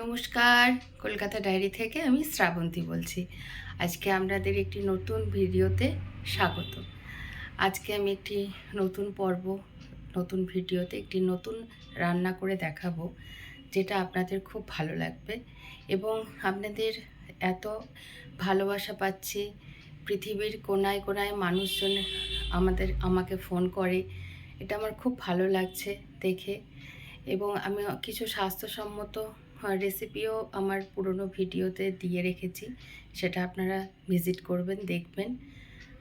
নমস্কার, কলকাতা ডায়েরি থেকে আমি শ্রাবন্তী বলছি। আজকে আপনাদের একটি নতুন ভিডিওতে স্বাগত। আজকে আমি একটি নতুন পর্ব, নতুন ভিডিওতে একটি নতুন রান্না করে দেখাবো, যেটা আপনাদের খুব ভালো লাগবে এবং আপনাদের এত ভালোবাসা পাচ্ছি। পৃথিবীর কোনায় কোনায় মানুষজন আমাদের, আমাকে ফোন করে। এটা আমার খুব ভালো লাগছে দেখে এবং আমি কিছু স্বাস্থ্যসম্মত রেসিপিও আমার পুরনো ভিডিওতে দিয়ে রেখেছি। সেটা আপনারা ভিজিট করবেন, দেখবেন।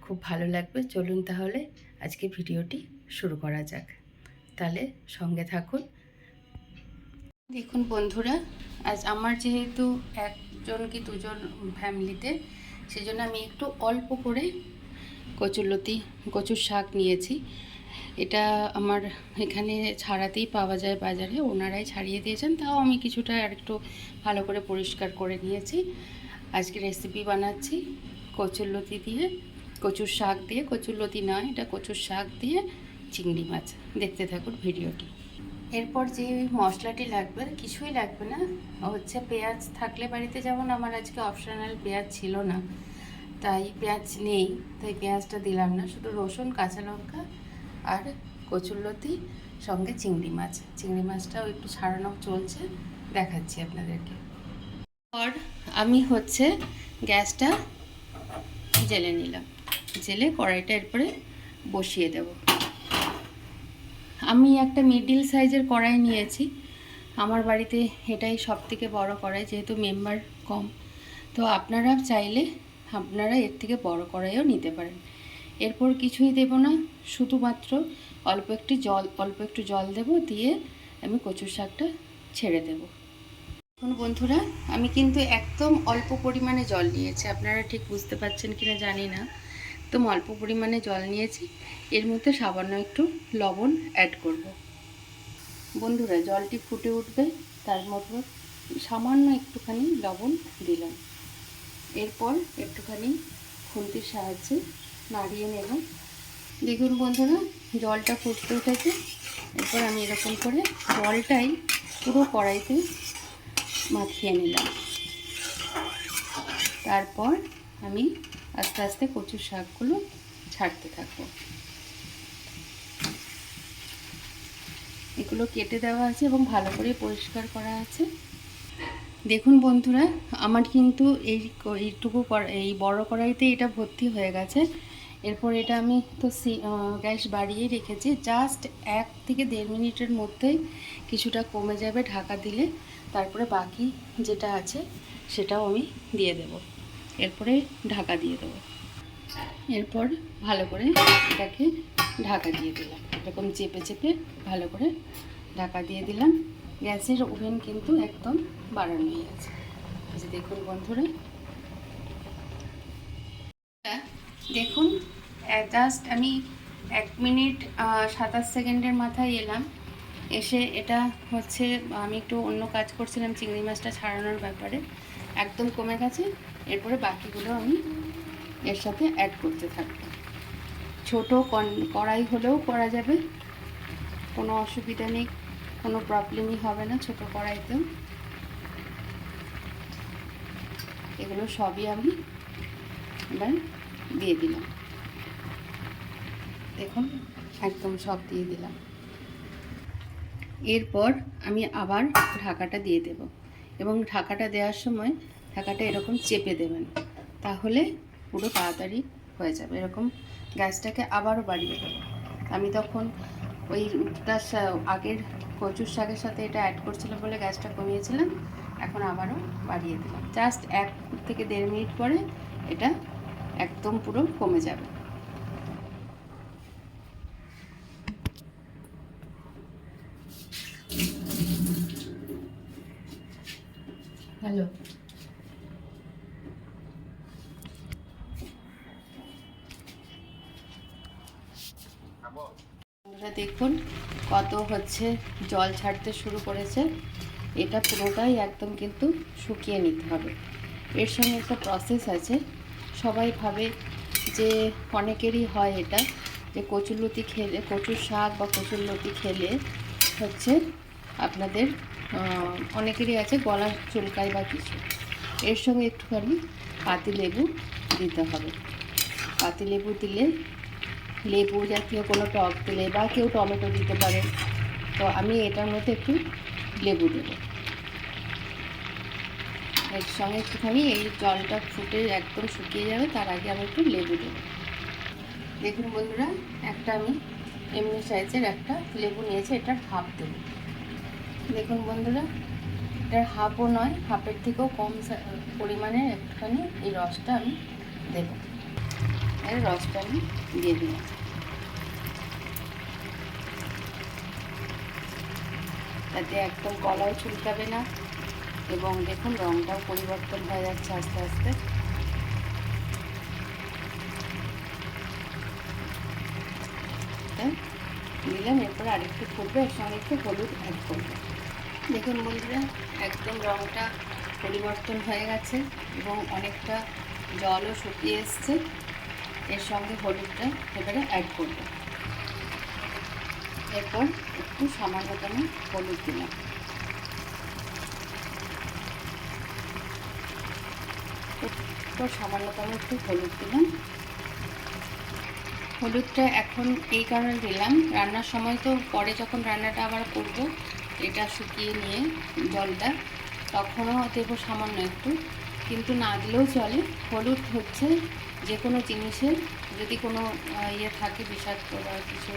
খুব ভালো লাগবে। চলুন তাহলে আজকে ভিডিওটি শুরু করা যাক। তাহলে সঙ্গে থাকুন। দেখুন বন্ধুরা, আজ আমার যেহেতু একজন কি দুজন ফ্যামিলিতে সেজন্য আমি একটু অল্প করে কচুরলতি, কচুর শাক নিয়েছি। এটা আমার এখানে ছাড়াতেই পাওয়া যায় বাজারে, ওনারাই ছাড়িয়ে দিয়েছেন, তাও আমি কিছুটা আর একটু ভালো করে পরিষ্কার করে নিয়েছি। আজকে রেসিপি বানাচ্ছি কচুরলতি দিয়ে, কচুর শাক দিয়ে কচুরলতি নয় এটা কচুর শাক দিয়ে চিংড়ি মাছ। দেখতে থাকুন ভিডিওটি। এরপর যে মশলাটি লাগবে, কিছুই লাগবে না, হচ্ছে পেঁয়াজ থাকলে বাড়িতে যেমন আমার আজকে অপশনাল পেঁয়াজ ছিল না, তাই পেঁয়াজ নেই, তাই পেঁয়াজটা দিলাম না, শুধু রসুন, কাঁচা লঙ্কা আর কচুরলতি সঙ্গে চিংড়ি মাছ। চিংড়ি মাছটাও একটু ছাড়ানো চলছে, দেখাচ্ছি আপনাদেরকে। পর আমি হচ্ছে গ্যাসটা জেলে নিলাম। জেলে কড়াইটা এরপরে বসিয়ে দেব। আমি একটা মিডিল সাইজের কড়াই নিয়েছি। আমার বাড়িতে এটাই সব থেকে বড়ো কড়াই, যেহেতু মেম্বার কম। তো আপনারা চাইলে আপনারা এর থেকে বড় কড়াইও নিতে পারেন। এরপর কিছুই দেব না, শুধুমাত্র অল্প একটু জল, অল্প একটু জল দেব, দিয়ে আমি কচুর শাকটা ছেড়ে দেব। এখন বন্ধুরা, আমি কিন্তু একদম অল্প পরিমাণে জল নিয়েছি। আপনারা ঠিক বুঝতে পারছেন কিনা জানি না। একদম অল্প পরিমাণে জল নিয়েছি। এর মধ্যে সামান্য একটু লবণ অ্যাড করব। বন্ধুরা, জলটি ফুটে উঠবে, তার মধ্যে সামান্য একটুখানি লবণ দিলাম। এরপর একটুখানি খুন্তির সাহায্যে নাড়িয়ে নেব। দেখুন বন্ধুরা, জলটা ফুটতে উঠেছে। এরপর আমি এরকম করে জলটাই পুরো কড়াইতে মাখিয়ে নিলাম। তারপর আমি আস্তে আস্তে কচুর শাকগুলো ছাড়তে থাকব। এগুলো কেটে দেওয়া আছে এবং ভালো করে পরিষ্কার করা আছে। দেখুন বন্ধুরা, আমার কিন্তু এই এইটুকু এই বড় কড়াইতে এটা ভর্তি হয়ে গেছে। এরপর এটা আমি তো গ্যাস বাড়িয়ে রেখেছি। জাস্ট এক থেকে দেড় মিনিটের মধ্যেই কিছুটা কমে যাবে ঢাকা দিলে, তারপরে বাকি যেটা আছে সেটাও আমি দিয়ে দেব। এরপরে ঢাকা দিয়ে দেবো। এরপর ভালো করে এটাকে ঢাকা দিয়ে দিলাম। এরকম চেপে চেপে ভালো করে ঢাকা দিয়ে দিলাম। গ্যাসের ওভেন কিন্তু একদম বাড়ানোই আছে দেখুন বন্ধুরা। দেখুন জাস্ট আমি এক মিনিট সাতাশ সেকেন্ডের মাথায় এলাম। এসে এটা হচ্ছে, আমি একটু অন্য কাজ করছিলাম চিংড়ি মাছটা ছাড়ানোর ব্যাপারে। একদম কমে গেছে। এরপরে বাকিগুলো আমি এর সাথে অ্যাড করতে থাকব। ছোটো কড়াই হলেও করা যাবে। কোনো অসুবিধা নেই। কোনো প্রবলেমই হবে না ছোটো কড়াইতেও। এগুলো সবই আমি এবার দিয়ে দিলাম। দেখুন একদম সব দিয়ে দিলাম। এরপর আমি আবার ঢাকাটা দিয়ে দেব এবং ঢাকাটা দেওয়ার সময় ঢাকাটা এরকম চেপে দেবেন, তাহলে পুরো তাড়াতাড়ি হয়ে যাবে। এরকম গ্যাসটাকে আবারও বাড়িয়ে দেবো। আমি তখন ওই তার আগের কচুর শাকের সাথে এটা অ্যাড করছিলাম বলে গ্যাসটা কমিয়েছিলাম, এখন আবারও বাড়িয়ে দিলাম। জাস্ট এক থেকে দেড় মিনিট পরে এটা একদম পুরো কমে যাবে। হ্যালো। দেখুন কত হচ্ছে জল ছাড়তে শুরু করেছে। এটা পুরোটাই একদম কিন্তু শুকিয়ে নিতে হবে। এর সঙ্গে একটা প্রসেস আছে। সবাই ভাবে যে অনেকেরই হয় এটা, যে কচুর লতি খেলে, কচুর শাক বা কচুর লতি খেলে হচ্ছে আপনাদের অনেকেরই আছে গলা চুলকাই বা কিছু। এর সঙ্গে একটুখানি পাতি লেবু দিতে হবে। পাতি লেবু দিলে লেবু জাতীয় কোনো টক দিলে বা কেউ টমেটো দিতে পারে। তো আমি এটার মধ্যে একটু লেবু দেবো। এর সঙ্গে একটুখানি এই জলটা ফুটে একদম শুকিয়ে যাবে, তার আগে আমি একটু লেবু দেবো। দেখুন বন্ধুরা, একটা আমি এমনি সাইজের একটা লেবু নিয়েছি, এটার হাফ দেবো দেখুন বন্ধুরা এটার হাফও নয়, হাফের থেকেও কম পরিমাণে একটুখানি এই রসটা আমি দেবো। এর রসটা আমি দিয়ে দিলাম। তাতে একদম গলাও চুলকাবে না এবং দেখুন রঙটাও পরিবর্তন হয়ে যাচ্ছে আস্তে আস্তে। দিলাম, এরপর আরেকটু ফুটবে এর সঙ্গে একটু হলুদ অ্যাড করব। দেখুন বন্ধুরা, একদম রঙটা পরিবর্তন হয়ে গেছে এবং অনেকটা জলও শুকিয়ে এসছে। এর সঙ্গে হলুদটা এবারে অ্যাড করব। এরপর একটু সামান্যতম হলুদ দিলাম। তো সামান্যতম একটু হলুদ দিলাম। হলুদটা এখন এই কারণে দিলাম, রান্নার সময় তো পরে যখন রান্নাটা আবার করব এটা শুকিয়ে নিয়ে জলটা তখনও দেবো সামান্য একটু, কিন্তু না দিলেও চলে। হলুদ হচ্ছে যে কোনো জিনিসের যদি কোনো ইয়ে থাকে বিষাক্ত বা কিছু,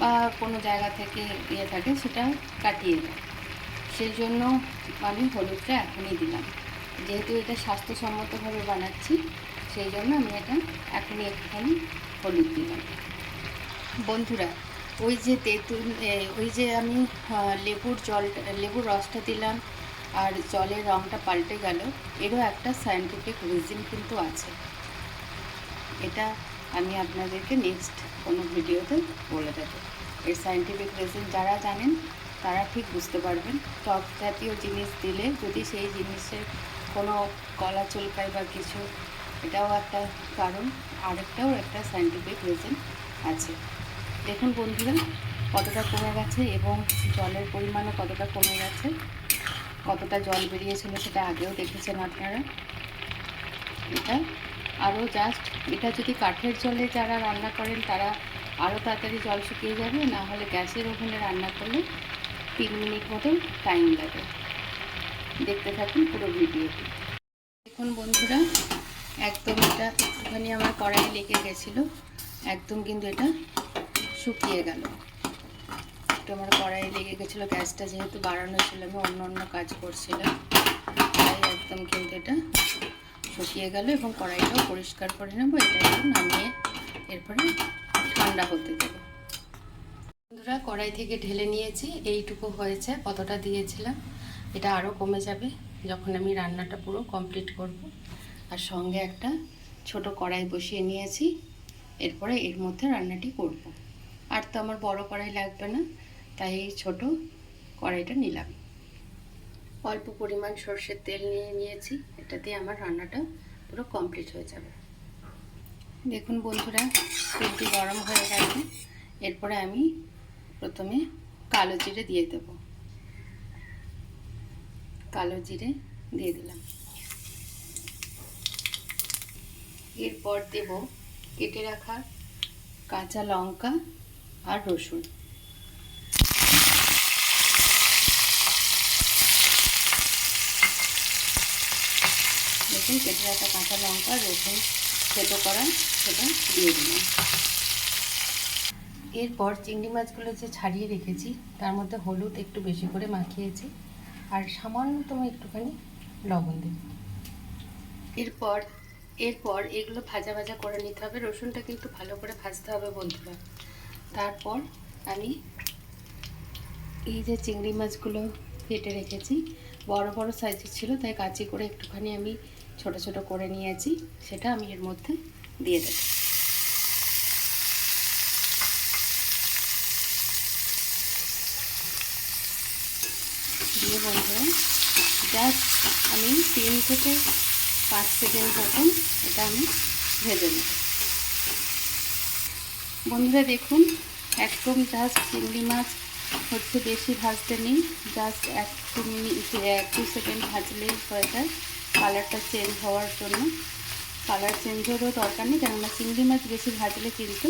বা কোনো জায়গা থেকে ইয়ে থাকে সেটা কাটিয়ে দেয় সেই জন্য আমি হলুদটা এখনই দিলাম। যেহেতু এটা স্বাস্থ্যসম্মতভাবে বানাচ্ছি, সেই জন্য আমি এটা এখনই একটুখানি হলুদ দিলাম। বন্ধুরা ওই যে তেঁতুল ওই যে আমি লেবুর জলটা লেবুর রসটা দিলাম আর জলের রঙটা পাল্টে গেল। এরও একটা সায়েন্টিফিক রিজন কিন্তু আছে। এটা আমি আপনাদেরকে নেক্সট কোনো ভিডিওতে বলে দেবো। এর সায়েন্টিফিক রিজন যারা জানেন, তারা ঠিক বুঝতে পারবেন। টক জাতীয় জিনিস দিলে যদি সেই জিনিসের কোনো কলা চুলকায় বা কিছু, এটাও একটা কারণ। আরেকটাও একটা সায়েন্টিফিক রিজন আছে। দেখুন বন্ধুরা, কতটা কমে গেছে এবং জলের পরিমাণও কতটা কমে গেছে। কতটা জল বেরিয়েছিল সেটা আগেও দেখেছেন আপনারা। এটা আরও জাস্ট এটা যদি কাঠের জলে যারা রান্না করেন, তারা আরও তাড়াতাড়ি জল শুকিয়ে যাবে, না হলে গ্যাসের ওভেনে রান্না করলে তিন মিনিট মতো টাইম লাগে। দেখতে থাকুন পুরো ভিডিওটি দেখুন বন্ধুরা, একদম এটা একটুখানি আমার কড়াই লেগে গেছিল। একদম কিন্তু এটা শুকিয়ে গেল। একটু আমার কড়াই লেগে গেছিল, গ্যাসটা যেহেতু বাড়ানো ছিল, আমি অন্য অন্য কাজ করছিলাম। তাই একদম কিন্তু এটা শুকিয়ে গেল এবং কড়াইটাও পরিষ্কার করে নেব, এটা নামিয়ে এরপরে ঠান্ডা হতে দেবো। বন্ধুরা, কড়াই থেকে ঢেলে নিয়েছি, এইটুকু হয়েছে, কতটা দিয়েছিলাম এটা আরও কমে যাবে যখন আমি রান্নাটা পুরো কমপ্লিট করব। আর সঙ্গে একটা ছোট কড়াই বসিয়ে নিয়েছি, এরপরে এর মধ্যে রান্নাটি করব। আর তো আমার বড় কড়াই লাগবে না, তাই এই ছোট কড়াইটা নিলাম। অল্প পরিমাণ সর্ষের তেল নিয়ে নিয়েছি, এটা দিয়ে আমার রান্নাটা পুরো কমপ্লিট হয়ে যাবে। দেখুন বন্ধুরা, তেলটি গরম হয়ে গেছে, এরপরে আমি প্রথমে কালো জিরে দিয়ে দেব। কালো জিরে দিয়ে দিলাম। এরপর দেব কেটে রাখা কাঁচা লঙ্কা আর রসুন। দেখুন, কেটে রাখা কাঁচা লঙ্কা, রসুন থেতো করা সেটা দিয়ে দিলাম। এরপর চিংড়ি মাছগুলো যে ছাড়িয়ে রেখেছি, তার মধ্যে হলুদ একটু বেশি করে মাখিয়েছি, আর সামান্যতম একটুখানি লবণ দেব এরপর এরপর এগুলো ভাজা ভাজা করে নিতে হবে। রসুনটা কিন্তু ভালো করে ভাজতে হবে, বন্ধুরা। তারপর আমি এই যে চিংড়ি মাছগুলো কেটে রেখেছি, বড় বড় সাইজের ছিল, তাই কাঁচি করে একটুখানি আমি ছোট ছোট করে নিয়েছি, সেটা আমি এর মধ্যে দিয়ে দেব। দিয়ে বন্ধুরা জাস্ট আমি তিন থেকে পাঁচ সেকেন্ড মতন এটা আমি ভেজে নেব। বন্ধুরা দেখুন, একদম জাস্ট চিংড়ি মাছ হচ্ছে বেশি ভাজতে নেই। জাস্ট এক দু মিনিট এক দু সেকেন্ড ভাজলেই হয়ে যায়। কালারটা চেঞ্জ হওয়ার জন্য। কালার চেঞ্জ হওয়ারও দরকার নেই, কেননা চিংড়ি মাছ বেশি ভাজলে কিন্তু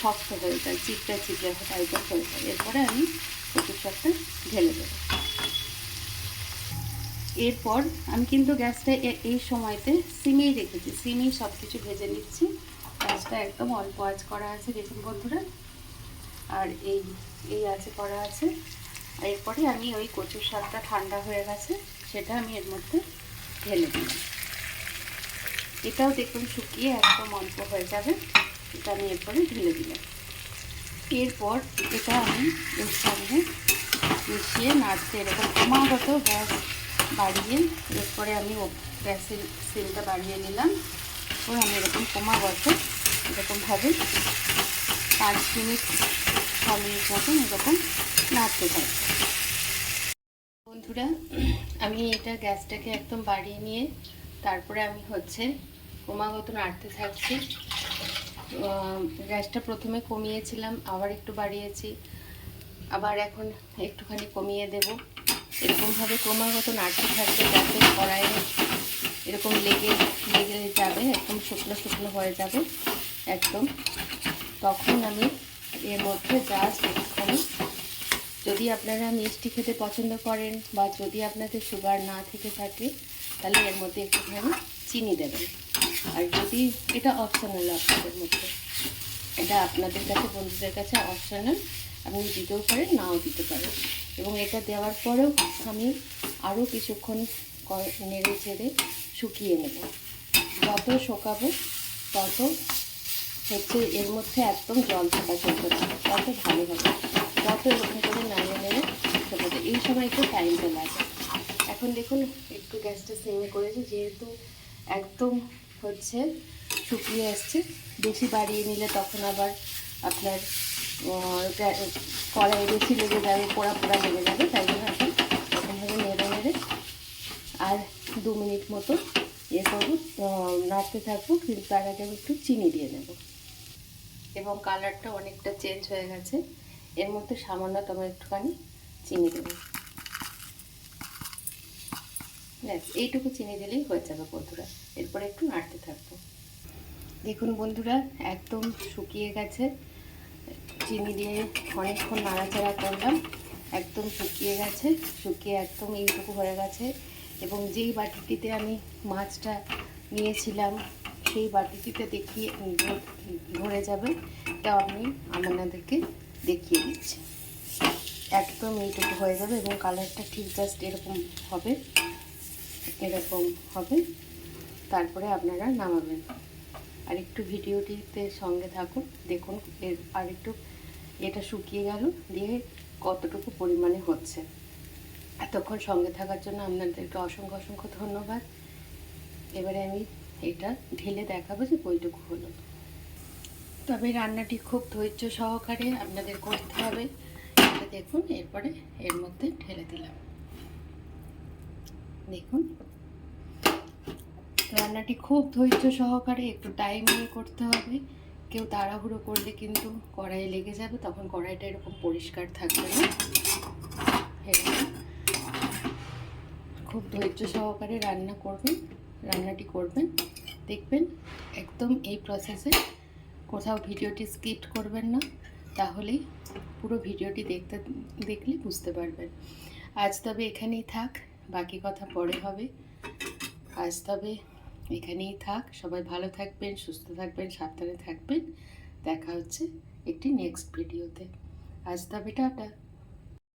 শক্ত হয়ে যায়, চিপড়া চিপড়া টাইপের হয়ে যায়। এরপরে আমি কচুর শাকটা ঢেলে দেবো। এরপর আমি কিন্তু গ্যাসটা এই সময়তে সিমেই রেখেছি। সিমেই সব কিছু ভেজে নিচ্ছি। গ্যাসটা একদম অল্প আঁচ করা আছে দেখুন বন্ধুরা। আর এই এই আছে, করা আছে। আর এরপরে আমি ওই কচুর শাকটা ঠান্ডা হয়ে গেছে, সেটা আমি এর মধ্যে ঢেলে দিলাম। এটাও দেখুন শুকিয়ে একদম অল্প হয়ে যাবে, এটা আমি এরপরে ঢেলে দিলাম। এরপর এটা আমি এর সঙ্গে মিশিয়ে নাড়তে, এরকম ক্রমাগত গ্যাস বাড়িয়ে, এরপরে আমি গ্যাসের সিমটা বাড়িয়ে নিলাম। ও আমি এরকম ক্রমাগত এরকমভাবে পাঁচ মিনিট, ছ মিনিট মতন এরকম নাড়তে থাকি বন্ধুরা, আমি এটা গ্যাসটাকে একদম বাড়িয়ে নিয়ে তারপরে আমি হচ্ছে ক্রমাগত নাড়তে থাকছি। গ্যাসটা প্রথমে কমিয়েছিলাম, আবার একটু বাড়িয়েছি, আবার এখন একটুখানি কমিয়ে দেব। এরকমভাবে ক্রমাগত নাড়তে থাকবে যাতে কড়াইয়ে এরকম লেগে লেগে যাবে, একদম শুকনো শুকনো হয়ে যাবে, একদম। তখন আমি এর মধ্যে জাস্ট একটুখানি, যদি আপনারা মিষ্টি খেতে পছন্দ করেন বা যদি আপনাদের সুগার না থেকে থাকে, তাহলে এর মধ্যে একটুখানি চিনি দেবেন। আর যদি এটা অপশনাল আপনাদের মধ্যে, এটা আপনাদের কাছে, বন্ধুদের কাছে অপশনাল আপনি দিতেও পারেন, নাও দিতে পারেন। এবং এটা দেওয়ার পরেও আমি আরও কিছুক্ষণ নেড়ে চেড়ে শুকিয়ে নেব। যত শোকাবো, তত হচ্ছে এর মধ্যে একদম জল থাকা চলবে তত ভালো হবে। যত এরকম করে নাড়িয়ে নেড়ে শোকাবে এই সময় একটু টাইমটা লাগে এখন দেখুন, একটু গ্যাসটা সেমে করেছি, যেহেতু একদম হচ্ছে শুকিয়ে আসছে, বেশি বাড়িয়ে নিলে তখন আবার আপনার কড়াই বেশি লেগে যাবে, পোড়া পোড়া লেগে যাবে, তাই জন্য এখন এরকমভাবে নেড়ে নেড়ে। আর দু মিনিট মতো ইয়ে করব। নাড়তে থাকব কিন্তু তার আগে আমি একটু চিনি দিয়ে নেব। এবং কালারটা অনেকটা চেঞ্জ হয়ে গেছে। এর মধ্যে সামান্যতম একটুখানি চিনি দেবো। ব্যাস, এইটুকু চিনি দিলেই হয়ে যাবে বন্ধুরা। এরপরে একটু নাড়তে থাকব। দেখুন বন্ধুরা, একদম শুকিয়ে গেছে। চিনি দিয়ে অনেকক্ষণ নাড়াচাড়া করলাম। একদম শুকিয়ে গেছে, শুকিয়ে একদম এইটুকু হয়ে গেছে। এবং যেই বাটিটিতে আমি মাছটা নিয়েছিলাম, সেই বাটিটিতে দেখিয়ে ধরে যাবে তা আমি আপনাদেরকে দেখিয়ে দিচ্ছি। একদম এইটুকু হয়ে যাবে এবং কালারটা ঠিক জাস্ট এরকম হবে এরকম হবে। তারপরে আপনারা নামাবেন। আর একটু ভিডিওটিতে সঙ্গে থাকুন, দেখুন, এর আর একটু এটা শুকিয়ে গেল, দিয়ে কতটুকু পরিমাণে হচ্ছে। এতক্ষণ সঙ্গে থাকার জন্য আপনাদেরকে অসংখ্য অসংখ্য ধন্যবাদ। এবারে আমি এটা ঢেলে দেখাবো যে কইটুকু হলো। তবে রান্নাটি খুব ধৈর্য সহকারে আপনাদের করতে হবে। এটা দেখুন, এরপরে এর মধ্যে ঢেলে দিলাম। দেখুন। রান্নাটি খুব ধৈর্য সহকারে একটু টাইম নিয়ে করতে হবে। কেউ তাড়াহুড়ো করলে কিন্তু কড়াই লেগে যাবে, তখন কড়াইটা এরকম পরিষ্কার থাকবে না। এরকম। খুব ধৈর্য সহকারে রান্না করবেন, রান্নাটি করবেন। দেখবেন একদম এই প্রসেসে কোথাও ভিডিওটি স্কিপ করবেন না, তাহলেই পুরো ভিডিওটি দেখতে, দেখলে বুঝতে পারবেন। আজ তবে এখানেই থাক, বাকি কথা পরে হবে। আজ তবে এখানেই থাক, সবাই ভালো থাকবেন, সুস্থ থাকবেন, সাবধানে থাকবেন। দেখা হচ্ছে একটি নেক্সট ভিডিওতে আজ তবে টাটা।